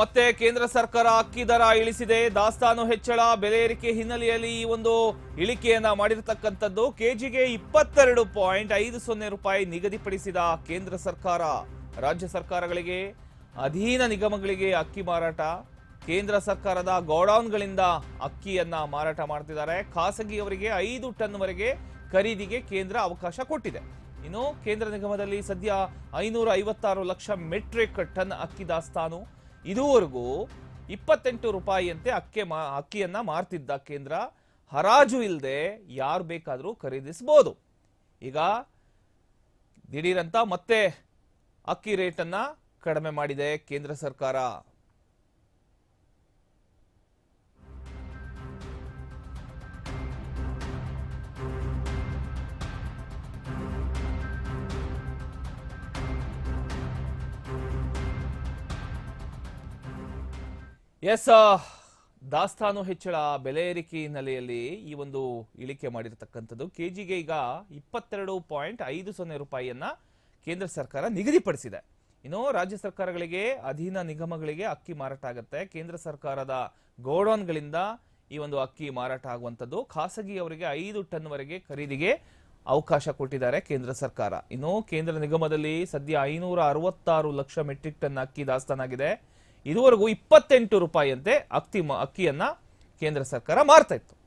ಮತ್ತೆ ಕೇಂದ್ರ ಸರ್ಕಾರ ಅಕ್ಕಿ ದರ ಇಳಿಸಿದೆ. ದಾಸ್ತಾನು ಹೆಚ್ಚಳ, ಬೆಲೆ ಏರಿಕೆ ಹಿನ್ನೆಲೆಯಲ್ಲಿ ಈ ಒಂದು ಇಳಿಕೆಯನ್ನ ಮಾಡಿರತಕ್ಕಂಥದ್ದು ಕೆಜಿಗೆ ಇಪ್ಪತ್ತೆರಡು ಪಾಯಿಂಟ್ ಐದು ಸೊನ್ನೆ ರೂಪಾಯಿ ನಿಗದಿಪಡಿಸಿದ ಕೇಂದ್ರ ಸರ್ಕಾರ. ರಾಜ್ಯ ಸರ್ಕಾರಗಳಿಗೆ, ಅಧೀನ ನಿಗಮಗಳಿಗೆ ಅಕ್ಕಿ ಮಾರಾಟ, ಕೇಂದ್ರ ಸರ್ಕಾರದ ಗೋಡೌನ್ಗಳಿಂದ ಅಕ್ಕಿಯನ್ನ ಮಾರಾಟ ಮಾಡ್ತಿದ್ದಾರೆ. ಖಾಸಗಿಯವರಿಗೆ ಐದು ಟನ್ವರೆಗೆ ಖರೀದಿಗೆ ಕೇಂದ್ರ ಅವಕಾಶ ಕೊಟ್ಟಿದೆ. ಇನ್ನು ಕೇಂದ್ರ ನಿಗಮದಲ್ಲಿ ಸದ್ಯ ಐನೂರ ಐವತ್ತಾರು ಲಕ್ಷ ಮೆಟ್ರಿಕ್ ಟನ್ ಅಕ್ಕಿ ದಾಸ್ತಾನು. ಇದುವರೆಗೂ ಇಪ್ಪತ್ತೆಂಟು ರೂಪಾಯಿಯಂತೆ ಅಕ್ಕಿ ಮಾ, ಅಕ್ಕಿಯನ್ನ ಮಾರ್ತಿದ್ದ ಕೇಂದ್ರ ಹರಾಜು ಇಲ್ಲದೆ ಯಾರು ಬೇಕಾದರೂ ಖರೀದಿಸಬಹುದು ಈಗ ದಿಢೀರಂತ ಮತ್ತೆ ಅಕ್ಕಿ ರೇಟನ್ನ ಕಡಿಮೆ ಮಾಡಿದೆ ಕೇಂದ್ರ ಸರ್ಕಾರ. ಎಸ್ ದಾಸ್ತಾನು ಹೆಚ್ಚಳ ಬೆಲೆ ಏರಿಕೆ ಹಿನ್ನೆಲೆಯಲ್ಲಿ ಈ ಒಂದು ಇಳಿಕೆ ಮಾಡಿರ್ತಕ್ಕಂಥದ್ದು. ಕೆಜಿಗೆ ಈಗ ಇಪ್ಪತ್ತೆರಡು ಪಾಯಿಂಟ್ ಐದು ಸೊನ್ನೆ ರೂಪಾಯಿಯನ್ನ ಕೇಂದ್ರ ಸರ್ಕಾರ ನಿಗದಿಪಡಿಸಿದೆ. ಇನ್ನು ರಾಜ್ಯ ಸರ್ಕಾರಗಳಿಗೆ, ಅಧೀನ ನಿಗಮಗಳಿಗೆ ಅಕ್ಕಿ ಮಾರಾಟ ಆಗುತ್ತೆ. ಕೇಂದ್ರ ಸರ್ಕಾರದ ಗೋಡೌನ್ಗಳಿಂದ ಈ ಒಂದು ಅಕ್ಕಿ ಮಾರಾಟ ಆಗುವಂಥದ್ದು. ಖಾಸಗಿಯವರಿಗೆ ಐದು ಟನ್ವರೆಗೆ ಖರೀದಿಗೆ ಅವಕಾಶ ಕೊಟ್ಟಿದ್ದಾರೆ ಕೇಂದ್ರ ಸರ್ಕಾರ. ಇನ್ನು ಕೇಂದ್ರ ನಿಗಮದಲ್ಲಿ ಸದ್ಯ ಐನೂರ ಅರವತ್ತಾರು ಲಕ್ಷ ಮೆಟ್ರಿಕ್ ಟನ್ ಅಕ್ಕಿ ದಾಸ್ತಾನಾಗಿದೆ. ಇದುವರೆಗೂ ಇಪ್ಪತ್ತೆಂಟು ರೂಪಾಯಿಯಂತೆ ಅಕ್ಕಿ ಅಕ್ಕಿಯನ್ನ ಕೇಂದ್ರ ಸರ್ಕಾರ ಮಾರ್ತಾ ಇತ್ತು.